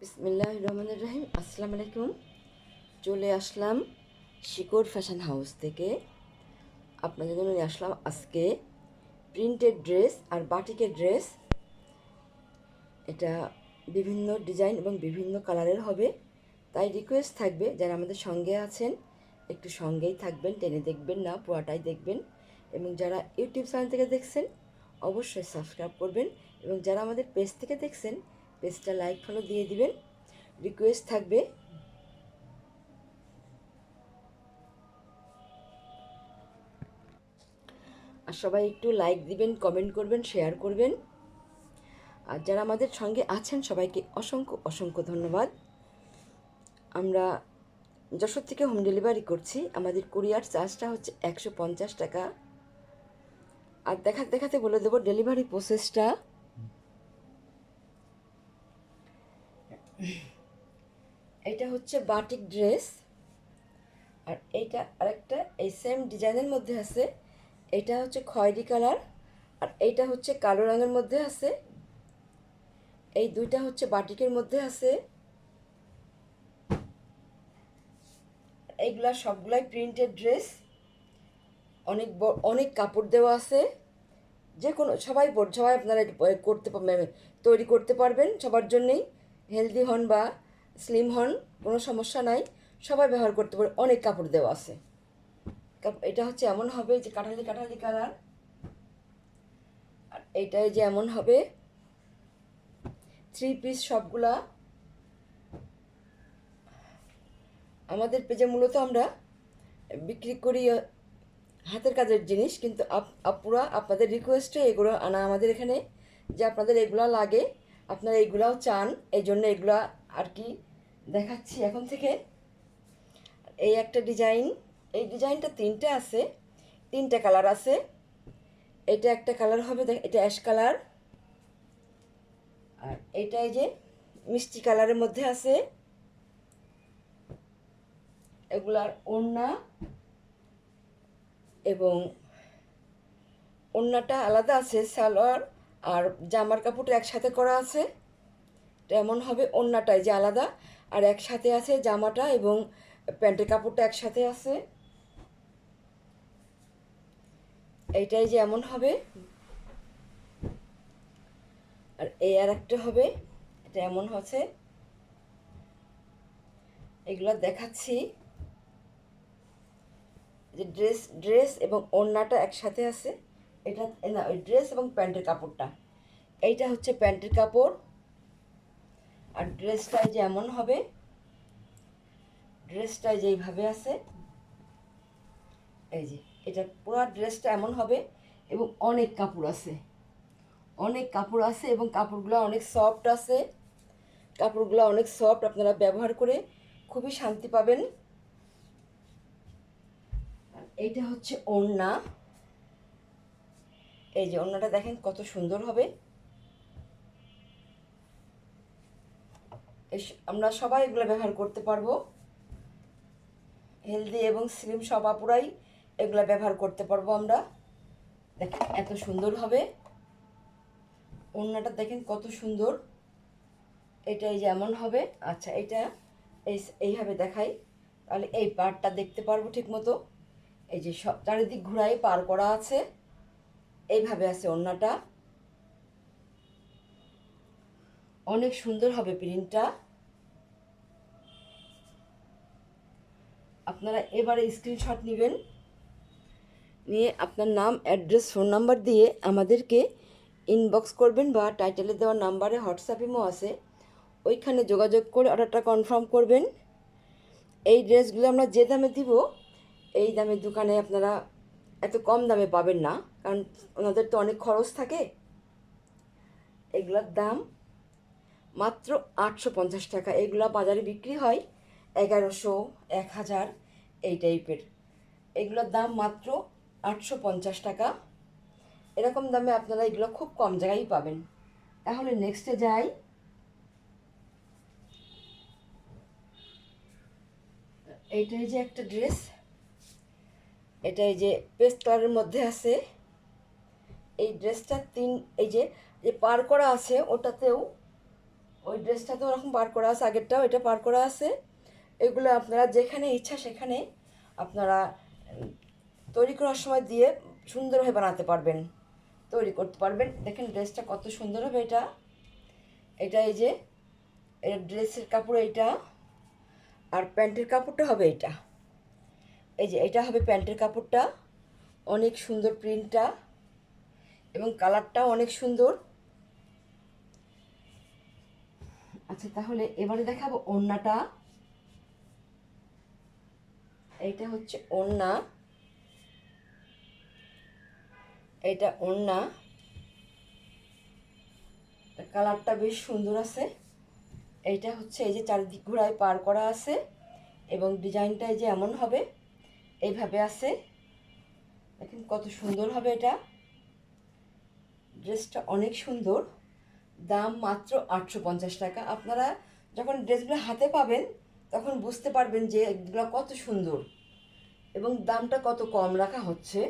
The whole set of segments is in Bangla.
বিসমিল্লাহ রহমান রহিম। আসসালামু আলাইকুম। চলে আসলাম শিকড় ফ্যাশন হাউস থেকে। আপনাদের জন্য নিয়ে আসলাম আজকে প্রিন্টেড ড্রেস আর বাটিকের ড্রেস। এটা বিভিন্ন ডিজাইন এবং বিভিন্ন কালারের হবে। তাই রিকোয়েস্ট থাকবে, যারা আমাদের সঙ্গে আছেন, একটু সঙ্গেই থাকবেন, টেনে দেখবেন না পুরাটাই দেখবেন। এবং যারা ইউটিউব চ্যানেল থেকে দেখছেন, অবশ্যই সাবস্ক্রাইব করবেন। এবং যারা আমাদের পেজ থেকে দেখছেন পেজটা লাইক ফলো দিয়ে দিবেন। রিকোয়েস্ট থাকবে। আর সবাই একটু লাইক দিবেন কমেন্ট করবেন শেয়ার করবেন। আর যারা আমাদের সঙ্গে আছেন, সবাইকে অসংখ্য অসংখ্য ধন্যবাদ। আমরা যশোর থেকে হোম ডেলিভারি করছি। আমাদের কুরিয়ার চার্জটা হচ্ছে একশো পঞ্চাশ টাকা। আর দেখাতে দেখাতে বলে দেবো ডেলিভারি প্রসেসটা এটা হচ্ছে বাটিক ড্রেস। আর এইটা আরেকটা, এই সেম ডিজাইনের মধ্যে আছে। এটা হচ্ছে খয়েরি কালার, আর এইটা হচ্ছে কালো রঙের মধ্যে আছে। এই দুইটা হচ্ছে বাটিকের মধ্যে আছে। এইগুলা সবগুলাই প্রিন্টেড ড্রেস অনেক অনেক কাপড় দেওয়া আছে। যে কোনো সবাই সবাই আপনারা করতে তৈরি করতে পারবেন সবার জন্যেই। হেলদি হন বা স্লিম হন, কোনো সমস্যা নাই। সবাই ব্যবহার করতে পারে। অনেক কাপড় দেওয়া আছে। এটা হচ্ছে এমন হবে যে কাঠালি কাঠালি কালার। আর এইটাই যে এমন হবে থ্রি পিস সবগুলা। আমাদের পেজে মূলত আমরা বিক্রি করি হাতের কাজের জিনিস, কিন্তু আপ- আপুরা আপনাদের রিকোয়েস্টে এগুলো আনা আমাদের এখানে। যে আপনাদের এগুলো লাগে, আপনারা এগুলাও চান এই জন্য এগুলা আর কি দেখাচ্ছি এখন থেকে। এই একটা ডিজাইন এই ডিজাইনটা তিনটে আছে, তিনটে কালার আছে। এটা একটা কালার হবে এটা অ্যাশ কালার আর এটা এই যে মিষ্টি কালারের মধ্যে আছে। এগুলার ওড়না এবং ওড়নাটা আলাদা আছে, সালোয়ার আর জামার কাপড়টা একসাথে করা আছে। এমন হবে, ওড়নাটাই যে আলাদা। আর একসাথে আছে জামাটা এবং প্যান্টের কাপড়টা একসাথে আছে। এইটাই যে এমন হবে। আর এই আর একটা হবে, এটা এমন হচ্ছে। এগুলো দেখাচ্ছি। যে ড্রেস ড্রেস এবং ওড়নাটা একসাথে আছে। এটা, না, ওই ড্রেস এবং প্যান্টের কাপড়টা। এইটা হচ্ছে প্যান্টের কাপড়। আর ড্রেসটাই যে এমন হবে ড্রেসটাই যেইভাবে আছে, এই যে এটা পুরো ড্রেসটা এমন হবে এবং অনেক কাপড় আছে, অনেক কাপড় আছে এবং কাপড়গুলো অনেক সফট আছে, কাপড়গুলো অনেক সফট আপনারা ব্যবহার করে খুবই শান্তি পাবেন। এইটা হচ্ছে ওড়না, এই যে ওড়নাটা দেখেন কত সুন্দর হবে। আমরা সবাই এগুলো ব্যবহার করতে পারব। হেলদি এবং স্লিম সব আপুরাই এগুলো ব্যবহার করতে পারব আমরা। দেখেন, এত সুন্দর হবে। ওড়নাটা দেখেন কত সুন্দর। এটাই যেমন হবে। আচ্ছা এটা এই এইভাবে দেখাই। তাহলে এই পার্টটা দেখতে পারব ঠিক মতো এই যে সব চারিদিক ঘুরাই পার করা আছে। এইভাবে আছে ওড়নাটা। অনেক সুন্দর হবে প্রিন্টটা। আপনারা এবারে স্ক্রিনশট নেবেন। নিয়ে আপনার নাম অ্যাড্রেস ফোন নাম্বার দিয়ে আমাদেরকে ইনবক্স করবেন বা টাইটেলে দেওয়া নাম্বারে হোয়াটসঅ্যাপ ইমো আছে। ওইখানে যোগাযোগ করে অর্ডারটা কনফার্ম করবেন। এই ড্রেসগুলো আমরা যে দামে দিব, এই দামে দোকানে আপনারা এত কম দামে পাবেন না, কারণ ওনাদের তো অনেক খরচ থাকে। এগুলোর দাম মাত্র আটশো পঞ্চাশ টাকা। এগুলো বাজারে বিক্রি হয় এগারোশো এক হাজার এই টাইপের। এগুলোর দাম মাত্র আটশো পঞ্চাশ টাকা। এরকম দামে আপনারা এগুলো খুব কম জায়গায় পাবেন। তাহলে নেক্সটে যাই। এইটাই যে একটা ড্রেস এটাই যে পেস্ট কালারের মধ্যে আছে। এই ড্রেসটা তিন, এই যে যে পার করা আছে ওটাতেও, ওই ড্রেসটা তো ওরকম পার করা আছে, আগেরটাও এটা পার করা আছে। এগুলো আপনারা যেখানে ইচ্ছা সেখানে আপনারা তৈরি করার সময় দিয়ে সুন্দরভাবে বানাতে পারবেন। তৈরি করতে পারবেন। দেখেন ড্রেসটা কত সুন্দর হবে এটা। এটা এই যে এটা ড্রেসের কাপড় এইটা আর প্যান্টের কাপড়টা হবে এটা। এই যে এটা হবে প্যান্টের কাপড়টা। অনেক সুন্দর প্রিন্টটা এবং কালারটাও অনেক সুন্দর। আচ্ছা তাহলে এবারে দেখাবো ওড়নাটা। এইটা হচ্ছে ওড়না। এটা ওড়না। কালারটা বেশ সুন্দর আছে। এইটা হচ্ছে এই যে চারিদিক ঘোড়ায় পার করা আছে এবং ডিজাইনটা এই যে এমন হবে, এইভাবে আছে। দেখেন কত সুন্দর হবে এটা। ড্রেসটা অনেক সুন্দর। দাম মাত্র আটশো পঞ্চাশ টাকা। আপনারা যখন ড্রেসগুলো হাতে পাবেন তখন বুঝতে পারবেন যে এগুলো কত সুন্দর। এবং দামটা কত কম রাখা হচ্ছে।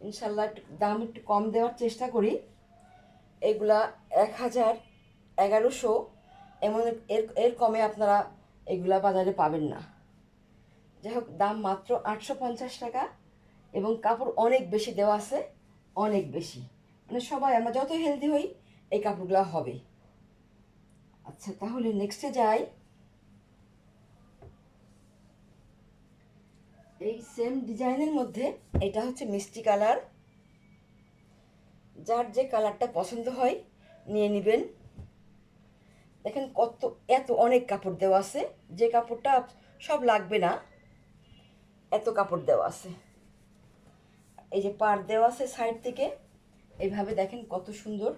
ইনশাল্লাহ দাম একটু কম দেওয়ার চেষ্টা করি। এগুলা এক হাজার এগারোশো, এমন এর এর কমে আপনারা এগুলা বাজারে পাবেন না। যাই হোক, দাম মাত্র আটশো পঞ্চাশ টাকা এবং কাপড় অনেক বেশি দেওয়া আছে, অনেক বেশি। মানে সবাই আমরা যত হেলদি হই, এই কাপড়গুলো হবে। আচ্ছা তাহলে নেক্সটে যাই। এই সেম ডিজাইনের মধ্যে এটা হচ্ছে মিষ্টি কালার। যার যে কালারটা পছন্দ হয়, নিয়ে নেবেন। দেখেন কত, এত অনেক কাপড় দেওয়া আছে। যে কাপড়টা সব লাগবে না, এত কাপড় দেওয়া আছে। এই যে পার দেওয়া আছে সাইড থেকে এইভাবে দেখেন কত সুন্দর।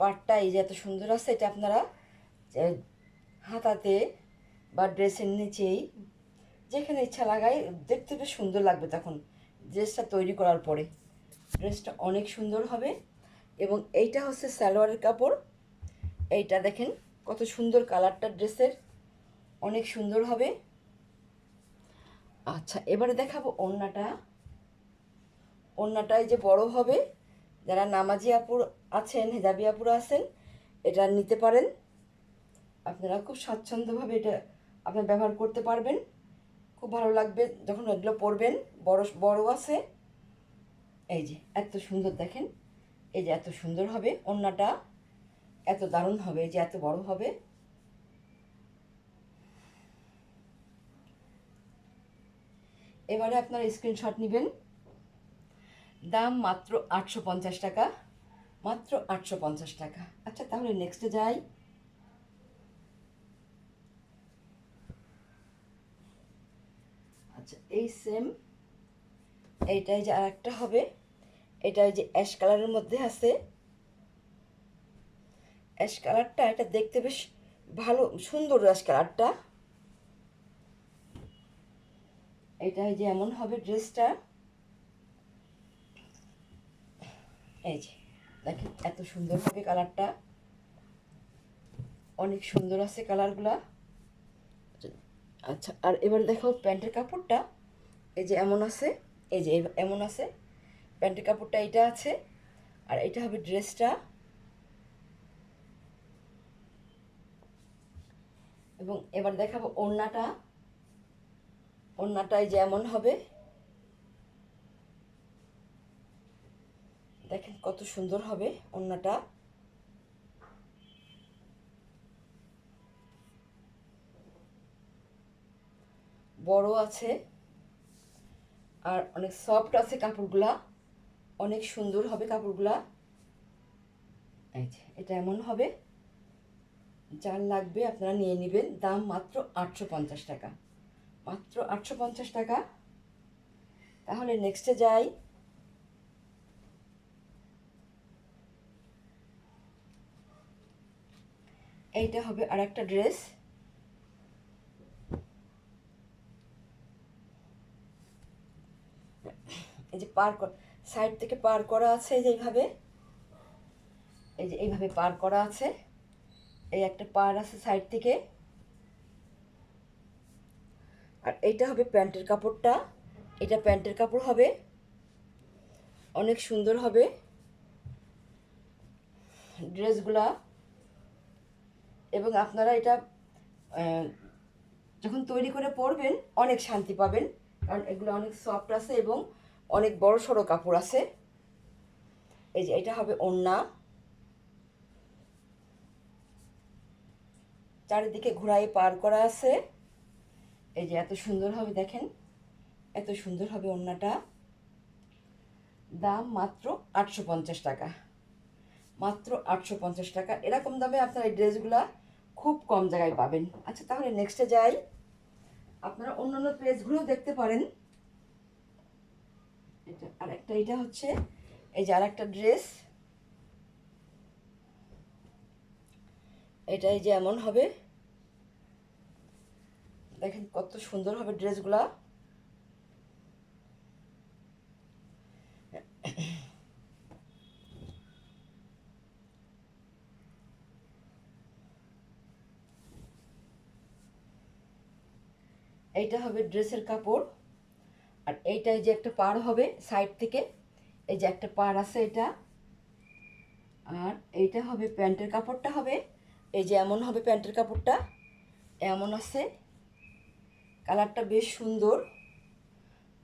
পাটটা এই যে এত সুন্দর আছে, এটা আপনারা হাতাতে বা ড্রেসের নিচেই যেখানে ইচ্ছা লাগাই, দেখতে বেশ সুন্দর লাগবে তখন ড্রেসটা তৈরি করার পরে। ড্রেসটা অনেক সুন্দর হবে এবং এইটা হচ্ছে সালোয়ারের কাপড়। এইটা দেখেন কত সুন্দর কালারটা ড্রেসের। অনেক সুন্দর হবে। আচ্ছা এবারে দেখাবো ওড়নাটা। ওড়নাটাই যে বড় হবে, যারা নামাজি আপুর আছেন, হেজাবি আপুর আছেন, এটা নিতে পারেন। আপনারা খুব স্বাচ্ছন্দ্যভাবে এটা আপনার ব্যবহার করতে পারবেন। খুব ভালো লাগবে যখন এগুলো পরবেন। বড় বড় আছে। এই যে, এত সুন্দর দেখেন। এই যে, এত সুন্দর হবে ওড়নাটা। এত দারুণ হবে যে, এত বড় হবে। এবারে আপনারা স্ক্রিনশট নেবেন। দাম মাত্র আটশো পঞ্চাশ টাকা। মাত্র আটশো পঞ্চাশ টাকা। আচ্ছা তাহলে নেক্সটে যাই। আচ্ছা এই সেম এইটাই যে আরেকটা হবে, এটা এই যে অ্যাশ কালারের মধ্যে আছে। অ্যাশ কালারটা এটা দেখতে বেশ ভালো, সুন্দর অ্যাশ কালারটা এটা যে এমন হবে ড্রেসটা। এই যে, দেখেন, এত সুন্দর হবে কালারটা অনেক সুন্দর আছে কালারগুলা আচ্ছা আর এবার দেখো প্যান্টের কাপড়টা। এই যে এমন আছে, এই যে এমন আছে। প্যান্টের কাপড়টা এটা আছে, আর এটা হবে ড্রেসটা। এবং এবার দেখাবো ওড়নাটা। ওড়নাটাই যেমন হবে। দেখেন কত সুন্দর হবে ওড়নাটা। বড় আছে, আর অনেক সফট আছে কাপড়গুলা, অনেক সুন্দর হবে কাপড়গুলা। এই যে, এটা এমন হবে, যার লাগবে আপনারা নিয়ে নেবেন, দাম মাত্র আটশো পঞ্চাশ টাকা। মাত্র আটশো পঞ্চাশ টাকা। তাহলে নেক্সটে যাই। এইটা হবে আর একটা ড্রেস এই যে পার সাইড থেকে পার করা আছে এই যে এইভাবে। এই যে এইভাবে পার করা আছে। এই একটা পার আছে সাইড থেকে। আর এইটা হবে প্যান্টের কাপড়টা। এটা প্যান্টের কাপড় হবে। অনেক সুন্দর হবে। ড্রেসগুলা। এবং আপনারা এটা যখন তৈরি করে পরবেন, অনেক শান্তি পাবেন। কারণ এগুলো অনেক সফট আছে এবং অনেক বড় সড়ো কাপড় আছে। এই যে এটা হবে ওড়না। চারিদিকে ঘোড়ায় পার করা আছে। এই যে এত সুন্দর হবে, দেখেন। এত সুন্দর হবে ওড়নাটা। দাম মাত্র আটশো পঞ্চাশ টাকা। মাত্র আটশো পঞ্চাশ টাকা। এরকম দামে আপনারা এই ড্রেসগুলা খুব কম জায়গায় পাবেন। আচ্ছা তাহলে নেক্সটে যাই। আপনারা অন্যান্য পেজগুলোও দেখতে পারেন। এটা আর একটা এটা হচ্ছে এই যে আর একটা ড্রেস। এটা এই যে এমন হবে। দেখেন কত সুন্দর হবে ড্রেসগুলা। এইটা হবে ড্রেসের কাপড়। আর এইটাই যে একটা পার হবে সাইড থেকে, এই যে একটা পার আছে এটা, আর এইটা হবে প্যান্টের কাপড়টা হবে, এই যে এমন হবে প্যান্টের কাপড়টা, এমন আছে, কালারটা বেশ সুন্দর।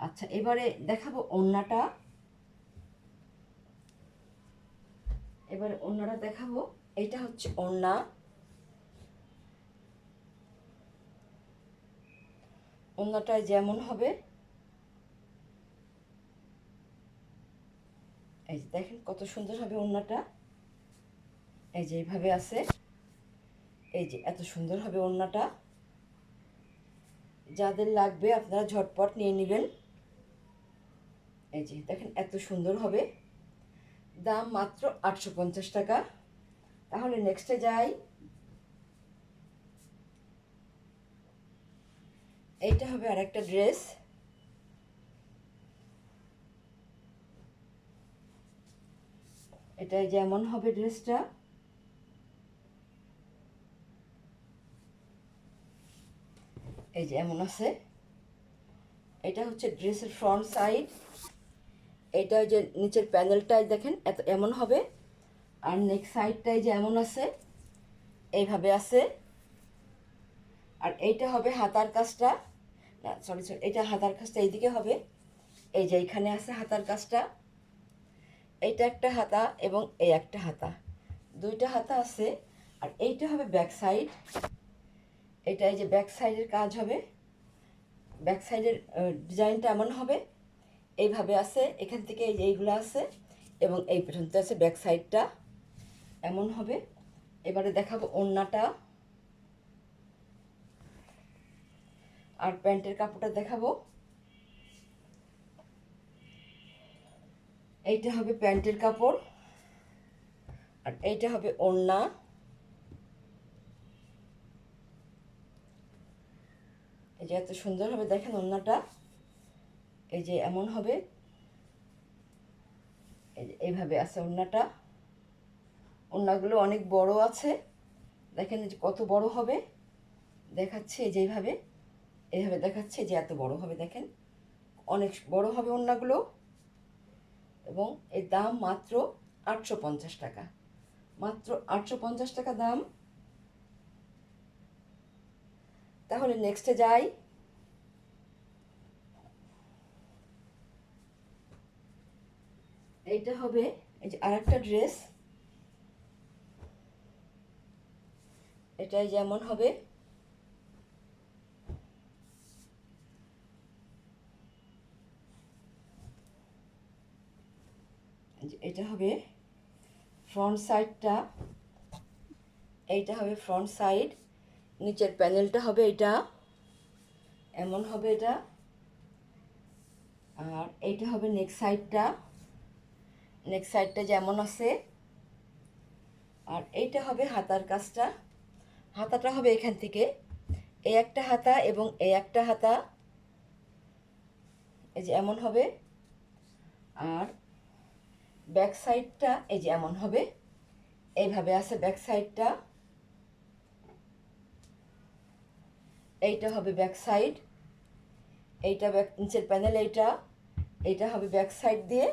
আচ্ছা এবারে দেখাবো ওড়নাটা এবারে ওড়নাটা দেখাবো এটা হচ্ছে ওড়না ওড়নাটায় যেমন হবে এই যে দেখেন কত সুন্দর হবে ওড়নাটা। এই যে এইভাবে আছে। এই যে এত সুন্দর হবে ওড়নাটা। যাদের লাগবে আপনারা ঝটপট নিয়ে নেবেন। এই যে দেখেন এত সুন্দর হবে। দাম মাত্র আটশো পঞ্চাশ টাকা। তাহলে নেক্সটে যাই। এইটা হবে আর একটা ড্রেস এটা যেমন হবে ড্রেসটা। এই যে এমন আছে। এটা হচ্ছে ড্রেসের ফ্রন্ট সাইড। এটা যে নিচের প্যানেলটাই দেখেন, এত এমন হবে। আর নেক সাইডটাই যে এমন আছে, এইভাবে আছে। আর এইটা হবে হাতার কাজটা। না সরি সরি এটা হাতার কাজটা এইদিকে হবে। এই যে এইখানে আছে হাতার কাজটা। এইটা একটা হাতা এবং এই একটা হাতা। দুইটা হাতা আছে আর এইটা হবে ব্যাক সাইড এটা এই যে ব্যাক সাইডের কাজ হবে। ব্যাক সাইডের ডিজাইনটা এমন হবে। এইভাবে আছে, এখান থেকে এই যে এইগুলো আছে এবং এই পর্যন্ত আছে ব্যাক সাইডটা এমন হবে। এবারে দেখাবো ওড়নাটা। আর প্যান্টের কাপড়টা দেখাবো। এইটা হবে প্যান্টের কাপড়, আর এইটা হবে ওড়না। এই যে এত সুন্দর হবে, দেখেন ওড়নাটা। এই যে এমন হবে। এইভাবে আছে ওড়নাটা। ওড়নাগুলো অনেক বড় আছে। দেখেন যে কত বড় হবে। দেখাচ্ছে এই যে এইভাবে। এইভাবে দেখাচ্ছে যে এত বড় হবে, দেখেন। অনেক বড় হবে ওড়নাগুলো। এবং এর দাম মাত্র আটশো পঞ্চাশ টাকা। মাত্র আটশো পঞ্চাশ টাকা দাম। তাহলে নেক্সটে যাই। এইটা হবে, এই যে আরেকটা ড্রেস এটাই যেমন হবে। এটা হবে ফ্রন্ট সাইডটা এইটা হবে ফ্রন্ট সাইড নিচের প্যানেলটা হবে এটা, এমন হবে এটা, আর এইটা হবে নেক সাইডটা নেক সাইডটা যেমন আছে, আর এইটা হবে হাতার কাজটা, হাতাটা হবে এখান থেকে এই একটা হাতা এবং এই একটা হাতা, এই যে এমন হবে, আর ব্যাক সাইডটা এই যে এমন হবে, এইভাবে আছে ব্যাক সাইডটা এইটা হবে ব্যাক সাইড এইটা ব্যাক, নিচের প্যানেল এইটা এইটা হবে ব্যাক সাইড দিয়ে,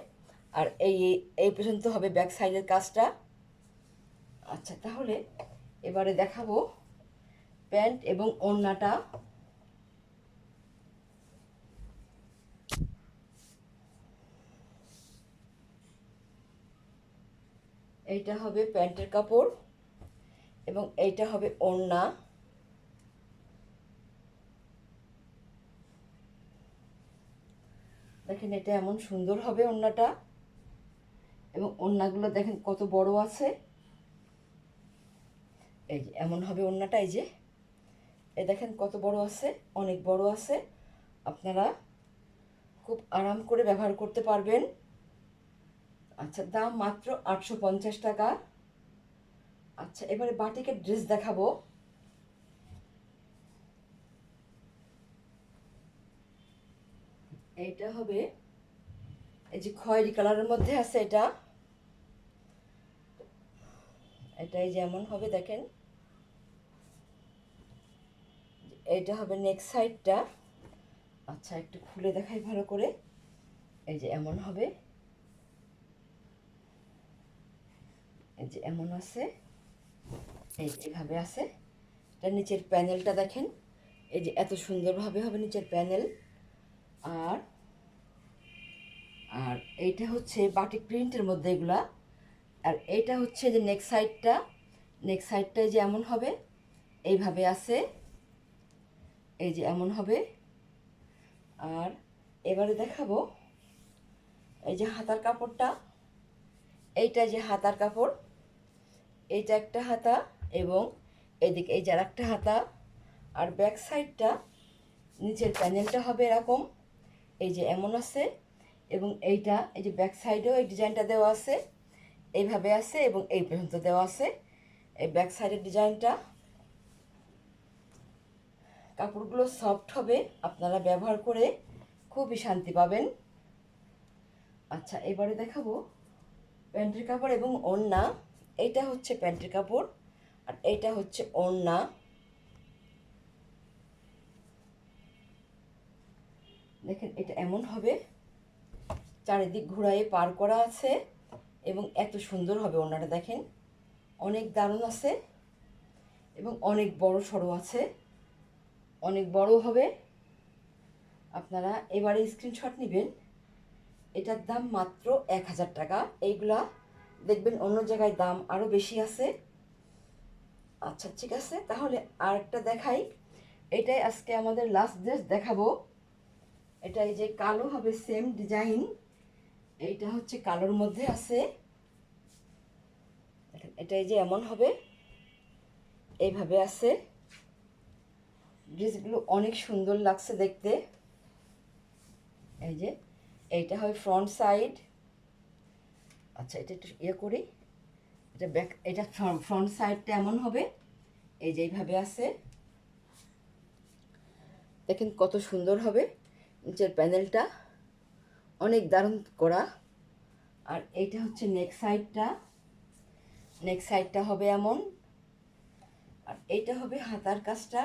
আর এই এই পর্যন্ত হবে ব্যাক সাইডের কাজটা। আচ্ছা তাহলে এবারে দেখাবো প্যান্ট এবং ওড়নাটা। এইটা হবে প্যান্টের কাপড় এবং এইটা হবে ওড়না। দেখেন এটা এমন সুন্দর হবে ওড়নাটা এবং ওড়নাগুলো দেখেন কত বড় আছে। এই যে এমন হবে ওড়নাটা, এই যে। এই দেখেন কত বড় আছে, অনেক বড় আছে। আপনারা খুব আরাম করে ব্যবহার করতে পারবেন। আচ্ছা দাম মাত্র আটশো পঞ্চাশ টাকা। আচ্ছা এবারে বাটিকের ড্রেস দেখাবো। এইটা হবে, এই যে খয়েরি কালারের মধ্যে আছে এটা। এটাই যেমন হবে, দেখেন। এইটা হবে নেক্সট সাইডটা আচ্ছা একটু খুলে দেখাই ভালো করে। এই যে এমন হবে। এই যে এমন আছে, এই যে এভাবে আছে। এটা নিচের প্যানেলটা দেখেন। এই যে এত সুন্দরভাবে হবে নিচের প্যানেল। আর আর এইটা হচ্ছে বাটিক প্রিন্টের মধ্যে এগুলা। আর এইটা হচ্ছে যে নেক সাইডটা নেক সাইডটাই যে এমন হবে, এইভাবে আছে। এই যে এমন হবে। আর এবারে দেখাবো, এই যে হাতার কাপড়টা। এইটা যে হাতার কাপড় এইটা একটা হাতা এবং এদিকে এই যে আর একটা হাতা আর ব্যাক সাইডটা নিচের প্যানেলটা হবে এরকম। এই যে এমন আছে এবং এইটা, এই যে ব্যাক সাইডেও এই ডিজাইনটা দেওয়া আছে। এইভাবে আছে এবং এই পর্যন্ত দেওয়া আছে। এই ব্যাক সাইডের ডিজাইনটা কাপড়গুলো সফট হবে, আপনারা ব্যবহার করে খুবই শান্তি পাবেন। আচ্ছা এবারে দেখাবো প্যান্টের কাপড় এবং ওড়না। এইটা হচ্ছে প্যান্টের কাপড়, আর এটা হচ্ছে ওড়না। দেখেন, এটা এমন হবে, চারিদিক ঘোরায় পার করা আছে, এবং এত সুন্দর হবে ওড়নাটা, দেখেন। অনেক দারুণ আছে, এবং অনেক বড় সড়ো আছে। অনেক বড় হবে। আপনারা এবারে স্ক্রিনশট নেবেন। এটার দাম মাত্র এক হাজার টাকা। এইগুলা দেখবেন অন্য জায়গায় দাম আরও বেশি আছে। আচ্ছা ঠিক আছে। তাহলে আরেকটা দেখাই। এটাই আজকে আমাদের লাস্ট ড্রেস দেখাবো। এটা এই যে কালো হবে সেম ডিজাইন এইটা হচ্ছে কালোর মধ্যে আছে। দেখেন এটা এই যে এমন হবে, এইভাবে আছে। ড্রেসগুলো অনেক সুন্দর লাগছে দেখতে। এই যে, এইটা হয় ফ্রন্ট সাইড আচ্ছা এটা একটু ইয়ে করি। এটা ব্যাক এটা ফ্রন্ট সাইডটা এমন হবে। এই যে এইভাবে আছে। দেখেন কত সুন্দর হবে। নিচের প্যানেলটা অনেক দারুণ করা। আর এইটা হচ্ছে নেক সাইডটা নেক সাইডটা হবে এমন। আর এইটা হবে হাতার কাজটা।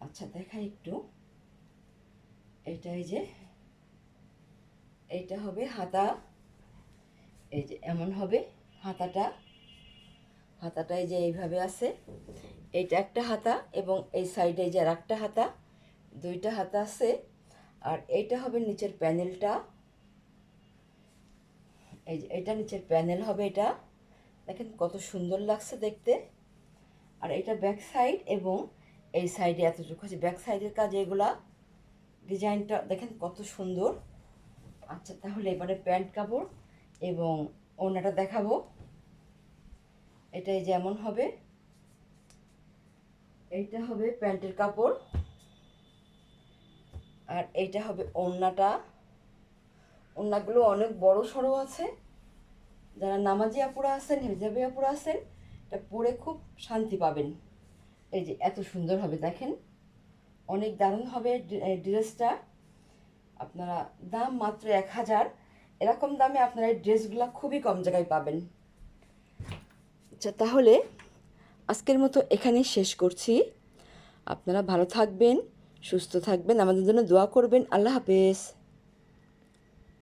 আচ্ছা দেখাই একটু। এইটা এই যে, এইটা হবে হাতা। এই যে এমন হবে, হাতাটা হাতাটা এই যে এইভাবে আছে। এইটা একটা হাতা এবং এই সাইডে যে একটা হাতা, দুইটা হাতা আছে। আর এইটা হবে নিচের প্যানেলটা। এই যে এটা নিচের প্যানেল হবে এটা। দেখেন কত সুন্দর লাগছে দেখতে। আর এটা ব্যাক সাইড এবং এই সাইডে এতটুকু আছে। ব্যাক সাইডের কাজ এগুলা, ডিজাইনটা দেখেন কত সুন্দর। আচ্ছা তাহলে এবারে প্যান্ট কাপড়। এবং ওনাটা দেখাবো। এটাই যেমন হবে। এইটা হবে প্যান্টের কাপড়। আর এইটা হবে ওড়নাটা। ওড়নাগুলো অনেক বড় সড়ো আছে। যারা নামাজি আপুরা আছেন, হেজাবি আপুরা আছেন, এটা পরে খুব শান্তি পাবেন। এই যে এত সুন্দর হবে, দেখেন। অনেক দারুণ হবে ড্রেসটা। আপনারা দাম মাত্র এক হাজার। এরকম দামে আপনারা এই ড্রেসগুলো খুবই কম জায়গায় পাবেন। আচ্ছা তাহলে আজকের মতো এখানেই শেষ করছি। আপনারা ভালো থাকবেন, সুস্থ থাকবেন, আমাদের জন্য দোয়া করবেন। আল্লাহ হাফেজ।